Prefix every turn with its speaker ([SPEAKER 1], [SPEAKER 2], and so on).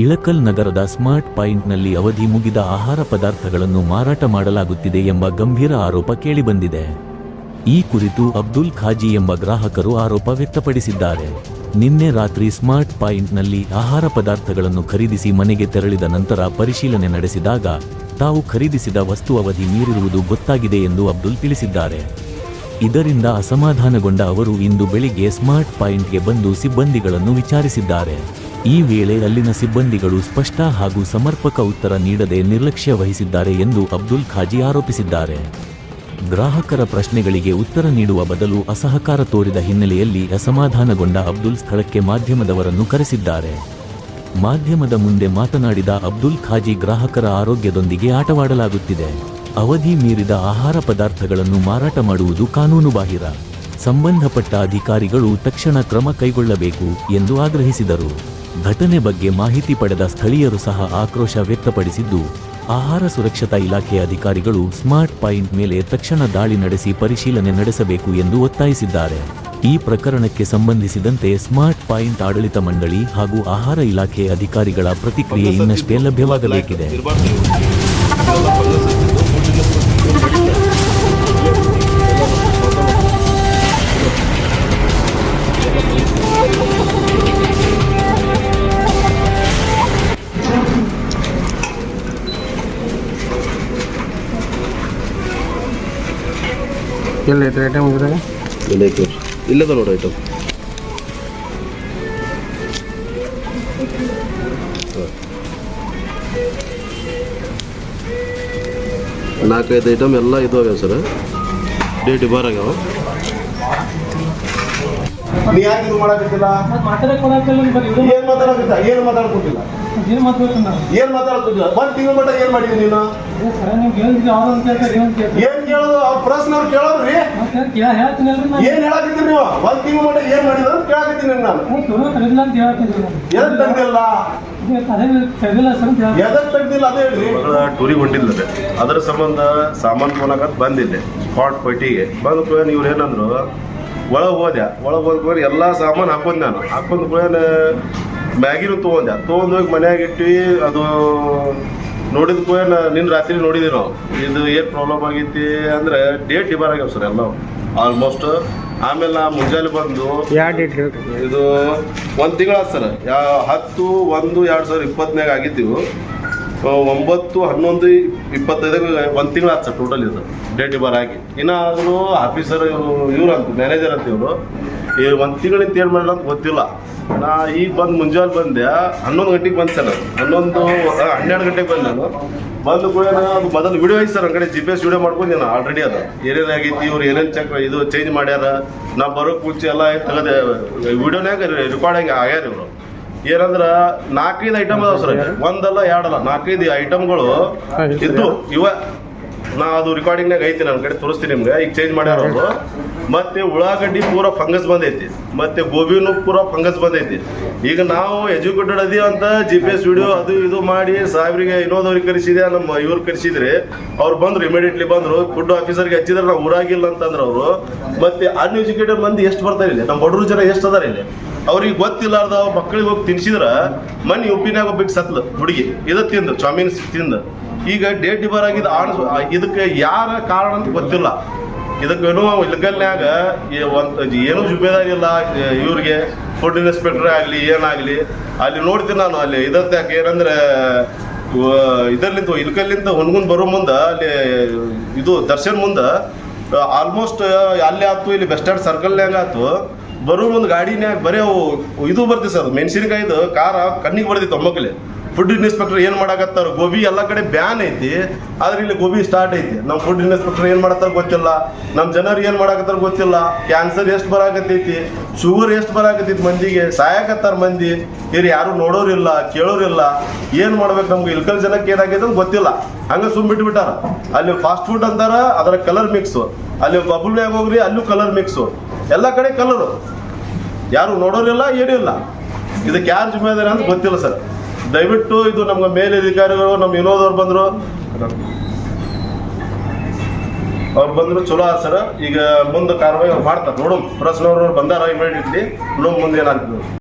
[SPEAKER 1] ಇಳಕಲ್ ನಗರದ ಸ್ಮಾರ್ಟ್ ಪಾಯಿಂಟ್ನಲ್ಲಿ ಅವಧಿ ಮುಗಿದ ಆಹಾರ ಪದಾರ್ಥಗಳನ್ನು ಮಾರಾಟ ಮಾಡಲಾಗುತ್ತಿದೆ ಎಂಬ ಗಂಭೀರ ಆರೋಪ ಕೇಳಿಬಂದಿದೆ. ಈ ಕುರಿತು ಅಬ್ದುಲ್ ಖಾಜಿ ಎಂಬ ಗ್ರಾಹಕರು ಆರೋಪ ವ್ಯಕ್ತಪಡಿಸಿದ್ದಾರೆ. ನಿನ್ನೆ ರಾತ್ರಿ ಸ್ಮಾರ್ಟ್ ಪಾಯಿಂಟ್ನಲ್ಲಿ ಆಹಾರ ಪದಾರ್ಥಗಳನ್ನು ಖರೀದಿಸಿ ಮನೆಗೆ ತೆರಳಿದ ನಂತರ ಪರಿಶೀಲನೆ ನಡೆಸಿದಾಗ, ತಾವು ಖರೀದಿಸಿದ ವಸ್ತು ಅವಧಿ ಮೀರಿರುವುದು ಗೊತ್ತಾಗಿದೆ ಎಂದು ಅಬ್ದುಲ್ ತಿಳಿಸಿದ್ದಾರೆ. ಇದರಿಂದ ಅಸಮಾಧಾನಗೊಂಡ ಅವರು ಇಂದು ಬೆಳಿಗ್ಗೆ ಸ್ಮಾರ್ಟ್ ಪಾಯಿಂಟ್ಗೆ ಬಂದು ಸಿಬ್ಬಂದಿಗಳನ್ನು ವಿಚಾರಿಸಿದ್ದಾರೆ. ಈ ವೇಳೆ ಅಲ್ಲಿನ ಸಿಬ್ಬಂದಿಗಳು ಸ್ಪಷ್ಟ ಹಾಗೂ ಸಮರ್ಪಕ ಉತ್ತರ ನೀಡದೆ ನಿರ್ಲಕ್ಷ್ಯ ವಹಿಸಿದ್ದಾರೆ ಎಂದು ಅಬ್ದುಲ್ ಖಾಜಿ ಆರೋಪಿಸಿದ್ದಾರೆ. ಗ್ರಾಹಕರ ಪ್ರಶ್ನೆಗಳಿಗೆ ಉತ್ತರ ನೀಡುವ ಬದಲು ಅಸಹಕಾರ ತೋರಿದ ಹಿನ್ನೆಲೆಯಲ್ಲಿ ಅಸಮಾಧಾನಗೊಂಡ ಅಬ್ದುಲ್ ಸ್ಥಳಕ್ಕೆ ಮಾಧ್ಯಮದವರನ್ನು ಕರೆಸಿದ್ದಾರೆ. ಮಾಧ್ಯಮದ ಮುಂದೆ ಮಾತನಾಡಿದ ಅಬ್ದುಲ್ ಖಾಜಿ ಗ್ರಾಹಕರ ಆರೋಗ್ಯದೊಂದಿಗೆ ಆಟವಾಡಲಾಗುತ್ತಿದೆ. ಅವಧಿ ಮೀರಿದ ಆಹಾರ ಪದಾರ್ಥಗಳನ್ನು ಮಾರಾಟ ಮಾಡುವುದು ಕಾನೂನುಬಾಹಿರ. ಸಂಬಂಧಪಟ್ಟ ಅಧಿಕಾರಿಗಳು ತಕ್ಷಣ ಕ್ರಮ ಕೈಗೊಳ್ಳಬೇಕು ಎಂದು ಆಗ್ರಹಿಸಿದರು. ಘಟನೆ ಬಗ್ಗೆ ಮಾಹಿತಿ ಪಡೆದ ಸ್ಥಳೀಯರು ಸಹ ಆಕ್ರೋಶ ವ್ಯಕ್ತಪಡಿಸಿದ್ದು, ಆಹಾರ ಸುರಕ್ಷತಾ ಇಲಾಖೆ ಅಧಿಕಾರಿಗಳು ಸ್ಮಾರ್ಟ್ ಪಾಯಿಂಟ್ ಮೇಲೆ ತಕ್ಷಣ ದಾಳಿ ನಡೆಸಿ ಪರಿಶೀಲನೆ ನಡೆಸಬೇಕು ಎಂದು ಒತ್ತಾಯಿಸಿದ್ದಾರೆ. ಈ ಪ್ರಕರಣಕ್ಕೆ ಸಂಬಂಧಿಸಿದಂತೆ ಸ್ಮಾರ್ಟ್ ಪಾಯಿಂಟ್ ಆಡಳಿತ ಮಂಡಳಿ ಹಾಗೂ ಆಹಾರ ಇಲಾಖೆ ಅಧಿಕಾರಿಗಳ ಪ್ರತಿಕ್ರಿಯೆ ಇನ್ನಷ್ಟೇ ಲಭ್ಯವಾಗಬೇಕಿದೆ.
[SPEAKER 2] ಎಲ್ಲಿ ಐತೆ ಐಟಮ್ ಇದ್ರಾಗ
[SPEAKER 3] ಇಲ್ಲ ಐತೆ? ಇಲ್ಲದ ನೋಡಿ ಐಟಮ್ ನಾಲ್ಕೈದು ಐಟಮ್ ಎಲ್ಲ ಇದಾವೆ ಸರ್. ಡೇಟ್ ಬಾರ್ ಆಗ್ಯಾವ.
[SPEAKER 4] ಯಾಕೆ ಇದು ಮಾಡಕತ್ತಿಲ್ಲ? ಏನ್ ಮಾತಾಡಕತ್ತ? ಏನ್ ಮಾತಾಡ್ಕೊಟ್ಟಿಲ್ಲ
[SPEAKER 5] ಏನ್ ಮಾತಾಡ್ತಿಲ್ಲ ನಾವು
[SPEAKER 4] ಏನ್ ಮಾತಾಡ್ಕೊಟ್ಟಿಲ್ಲ ಒಂದ್ ತಿಂಗಳ ಮಟ್ಟ ಏನ್ ಮಾಡಿದಿ ನೀನು?
[SPEAKER 5] ಸರ್ ನೀವು
[SPEAKER 4] ಏನ್ ಹೇಳಾಕತ್ತೀರಿ ನೀವು? ಒಂದ್ ತಿಂಗಳು ಮಾಡಿ ಏನ್ ಮಾಡಿದ್ರು ಅಂತ ಕೇಳಕತ್ತೀನಿ ನಾನು. ಎದಕ್ ತೆಗ್ದಿಲ್ಲ? ಎದಕ್ ತೆಗ್ದಿಲ್ಲ ಅದೇ ಹೇಳ್ರಿ
[SPEAKER 3] ಟೂರಿಗೆ ಹೊಂಟಿಲ್ಲ ಅದ್ರ ಸಂಬಂಧ ಸಾಮಾನು ತೊಗೊಳಕಂತ ಬಂದಿದ್ದೆ ಸ್ಪಾಟ್ ಪಟ್ಟಿಗೆ ಬಂದ ಕೂಡ ಇವ್ರು ಏನಂದ್ರು ಒಳಗೆ ಹೋದೆ. ಒಳಗೆ ಕೂಡ ಎಲ್ಲ ಸಾಮಾನು ಹಾಕೊಂಡ್ ನಾನು. ಹಾಕೊಂಡ್ ಕೂಡ ಮ್ಯಾಗಿನೂ ತೊಗೊಂಡೆ. ತೊಗೊಂಡೋಗಿ ಮನ್ಯಾಗ ಇಟ್ಟು ಅದು ನೋಡಿದ ಕೂಡ ನಿನ್ನ ರಾತ್ರಿ ನೋಡಿದ್ವಿ ನಾವು ಇದು ಏನು ಪ್ರಾಬ್ಲಮ್ ಆಗೈತಿ ಅಂದ್ರೆ ಡೇಟ್ ಡಿಬಾರ್ ಆಗ್ಯಾವ ಸರ್ ಎಲ್ಲ. ಆಲ್ಮೋಸ್ಟ್ ಆಮೇಲೆ ನಾ ಮುಂಜಾನೆ ಬಂದು
[SPEAKER 2] ಯಾವ ಡೇಟ್ ಹೇಳ್ರಿ
[SPEAKER 3] ಇದು ಒಂದು ತಿಂಗಳ ಸರ್. ಯಾ ಹತ್ತು ಒಂದು ಎರಡು ಸಾವಿರದ ಇಪ್ಪತ್ತನಾಗ ಆಗಿದ್ದೀವಿ. ಒಂಬತ್ತು, ಹನ್ನೊಂದು ಇಪ್ಪತ್ತೈದಾಗ ಒಂದು ತಿಂಗಳು ಆಯ್ತು ಸರ್ ಟೋಟಲ್ ಇದು. ಡೇಟ್ ಬಾರ್ ಆಗಿ. ಇನ್ನು ಆದರೂ ಆಫೀಸರ್ ಇವ್ರು ಅಂತ ಮ್ಯಾನೇಜರ್ ಅಂತ ಇವರು. ಈ ಒಂದು ತಿಂಗಳಿಂದ ಏನು ಮಾಡಿಲ್ಲ ಅಂತ ಗೊತ್ತಿಲ್ಲ. ನಾ ಈಗ ಬಂದು ಮುಂಜಾನೆ ಬಂದೆ. ಹನ್ನೊಂದು ಗಂಟೆಗೆ ಬಂದೆ ಸರ್ ನಾನು. ಹನ್ನೊಂದು ಹನ್ನೆರಡು ಗಂಟೆಗೆ ಬಂದೆ ನಾನು. ಬಂದು ಕೂಡ ಅದು ಮೊದಲು ವಿಡಿಯೋ ಐತೆ ಸರ್ ಕಡೆ ಜಿ ಪಿ ಎಸ್ ವಿಡಿಯೋ ಮಾಡ್ಕೊಂಡು ನಾನು ಆಲ್ರೆಡಿ ಅದು. ಏನೇನು ಆಗೈತಿ, ಇವ್ರು ಏನೇನು ಚೆಕ್ ಇದು ಚೇಂಜ್ ಮಾಡ್ಯಾರ. ನಾ ಬರೋಕೆ ಮುಂಚೆ ಎಲ್ಲ ತೆಗೆದೆ ವಿಡಿಯೋನಾಗ ರೆಕಾರ್ಡ್ ಆಗಿ ಆಗ್ಯಾರ ಇವರು. ಏನಂದ್ರ ನಾಲ್ಕೈದು ಐಟಮ್ ಅದಾವ ಸರ್. ಒಂದಲ್ಲ ಎರಡಲ್ಲ ನಾಲ್ಕೈದು ಐಟಮ್ಗಳು ಇದ್ದು ಇವ ನಾ ಅದು ರೆಕಾರ್ಡಿಂಗ್ನಾಗ ಐತಿ ನನ್ನ ಕಡೆ ತೋರಿಸ್ತೀನಿ ನಿಮ್ಗೆ. ಈಗ ಚೇಂಜ್ ಮಾಡ್ಯಾರ ಅವರು. ಮತ್ತೆ ಉಳ್ಳಾಗಡ್ಡಿ ಪೂರ ಫಂಗಸ್ ಬಂದೈತಿ. ಮತ್ತೆ ಗೋಬಿನೂ ಪೂರ ಫಂಗಸ್ ಬಂದೈತಿ. ಈಗ ನಾವು ಎಜುಕೇಟೆಡ್ ಅದೀವಿ ಅಂತ ಜಿ ಪಿ ಎಸ್ ವಿಡಿಯೋ ಅದು ಇದು ಮಾಡಿ ಸಾಹೇಬ್ರಿಗೆ ಇನ್ನೊಂದವ್ರಿಗೆ ಕರೆಸಿದೆ ನಮ್ಮ ಇವ್ರು ಕರೆಸಿದ್ರೆ, ಅವ್ರು ಬಂದ್ರು ಇಮಿಡಿಯೇಟ್ಲಿ ಬಂದ್ರು. ಫುಡ್ ಆಫೀಸರ್ಗೆ ಹಚ್ಚಿದ್ರೆ ನಾವು ಊರಾಗಿಲ್ಲ ಅಂತಂದ್ರೆ ಅವರು. ಮತ್ತೆ ಅನ್ಎಜುಕೇಟೆಡ್ ಮಂದಿ ಎಷ್ಟು ಬರ್ತಾರೆ ಇಲ್ಲಿ? ನಮ್ಮ ಬಡವರು ಜನ ಎಷ್ಟು ಅದಾರ ಇಲ್ಲಿ? ಅವ್ರಿಗೆ ಗೊತ್ತಿಲ್ಲಾರ್ದ ಮಕ್ಕಳಿಗೆ ಹೋಗಿ ತಿನ್ಸಿದ್ರ ಮನೆ ಉಪ್ಪಿನಾಗ ಒಬ್ಬಕ್ಕೆ ಸತ್ಲು, ಹುಡುಗಿ. ಇದು ತಿಂದು ಚಾಮೀನ್ ತಿಂದು. ಈಗ ಡೇಟ್ ಡಿಬರ್ ಆಗಿದ್ದ ಆನ್ ಇದಕ್ಕೆ ಯಾರ ಕಾರಣ ಅಂತ ಗೊತ್ತಿಲ್ಲ. ಇದಕ್ಕೇನು ಇಲ್ಗಲ್ನ್ಯಾಗ ಒಂದು ಏನೂ ಜುಬೇದಾರಿ ಇಲ್ಲ ಇವ್ರಿಗೆ ಫುಡ್ ಇನ್ಸ್ಪೆಕ್ಟರ್ ಆಗಲಿ, ಏನಾಗಲಿ, ಅಲ್ಲಿ ನೋಡ್ತೀನಿ ನಾನು ಅಲ್ಲಿ. ಇದಕ್ಕೆ ಯಾಕೆ ಏನಂದ್ರೆ ಇದರ್ಲಿಂದ ಇಲ್ಕಲ್ಲಿಂದ ಹೊನ್ಗುನ್ ಬರೋ ಮುಂದೆ ಅಲ್ಲಿ ಇದು ದರ್ಶನ್ ಮುಂದೆ ಆಲ್ಮೋಸ್ಟ್ ಅಲ್ಲಿ ಆಯ್ತು ಇಲ್ಲಿ ಬೆಸ್ಟ್ ಸ್ಟ್ಯಾಂಡ್ ಸರ್ಕಲ್ನ್ಯಾಗ ಆಯ್ತು ಬರೋ ಮುಂದೆ ಗಾಡಿನ್ಯಾಗ ಬರೀ ಇದು ಬರ್ತಿ ಸರ್, ಮೆಣಸಿನಕಾಯಿದು ಕಾರ ಕಣ್ಣಿಗೆ ಬರ್ತಿತ್ತು ಒಮ್ಮಕ್ಕಲೆ ಫುಡ್ ಇನ್ಸ್ಪೆಕ್ಟರ್ ಏನು ಮಾಡಕತ್ತಾರ? ಗೋಬಿ ಎಲ್ಲ ಕಡೆ ಬ್ಯಾನ್ ಐತಿ, ಆದ್ರೆ ಇಲ್ಲಿ ಗೋಬಿ ಸ್ಟಾರ್ಟ್ ಐತಿ. ನಮ್ಮ ಫುಡ್ ಇನ್ಸ್ಪೆಕ್ಟರ್ ಏನು ಮಾಡತ್ತಾರ ಗೊತ್ತಿಲ್ಲ. ನಮ್ಮ ಜನರು ಏನು ಮಾಡಕತ್ತಾರ ಗೊತ್ತಿಲ್ಲ. ಕ್ಯಾನ್ಸರ್ ಎಷ್ಟು ಬರಾಕತ್ತೈತಿ? ಶುಗರ್ ಎಷ್ಟು ಬರಾಕತ್ತೈತಿ ಮಂದಿಗೆ? ಸಾಯಕತ್ತಾರ ಮಂದಿ? ಇವ್ರು ಯಾರು ನೋಡೋರಿಲ್ಲ, ಕೇಳೋರಿಲ್ಲ. ಏನು ಮಾಡ್ಬೇಕು ನಮ್ಗೆ? ಇಲ್ಕಲ್ ಜನಕ್ಕೆ ಏನಾಗೈತೆ ಅಂತ ಗೊತ್ತಿಲ್ಲ. ಹಂಗೆ ಸುಮ್ ಬಿಟ್ಟಾರ ಅಲ್ಲಿ ಫಾಸ್ಟ್ ಫುಡ್ ಅಂತಾರ, ಅದರ ಕಲರ್ ಮಿಕ್ಸು ಅಲ್ಲಿ ಬಬುಲ್ನ್ಯಾಗ ಹೋಗ್ರಿ, ಅಲ್ಲೂ ಕಲರ್ ಮಿಕ್ಸು ಎಲ್ಲ ಕಡೆ ಕಲರು ಯಾರು ನೋಡೋರಿಲ್ಲ ಏನೂ ಇಲ್ಲ ಇದಕ್ಕೆ ಯಾರು ಜಿಮ್ಮೆದಾರಿ ಅಂತ ಗೊತ್ತಿಲ್ಲ ಸರ್. ದಯವಿಟ್ಟು ಇದು ನಮ್ಮ ಮೇಲಧಿಕಾರಿಗಳು ನಮ್ಮ ವಿನೋದವ್ರು ಬಂದರು. ಅವ್ರು ಬಂದ್ರು ಚಲೋ ಆ ಸರ್. ಈಗ ಮುಂದೆ ಕಾರ್ವಾಯಿ ಅವ್ರು ಮಾಡ್ತಾರೆ. ನೋಡೋಣ. ಪ್ರಶ್ನವ್ರವ್ರು ಬಂದಾರ ಇಮಿಡಿಯೇಟ್ಲಿ ನೋಡೋಣ ಮುಂದೆ ಏನಾಗ್ತದೆ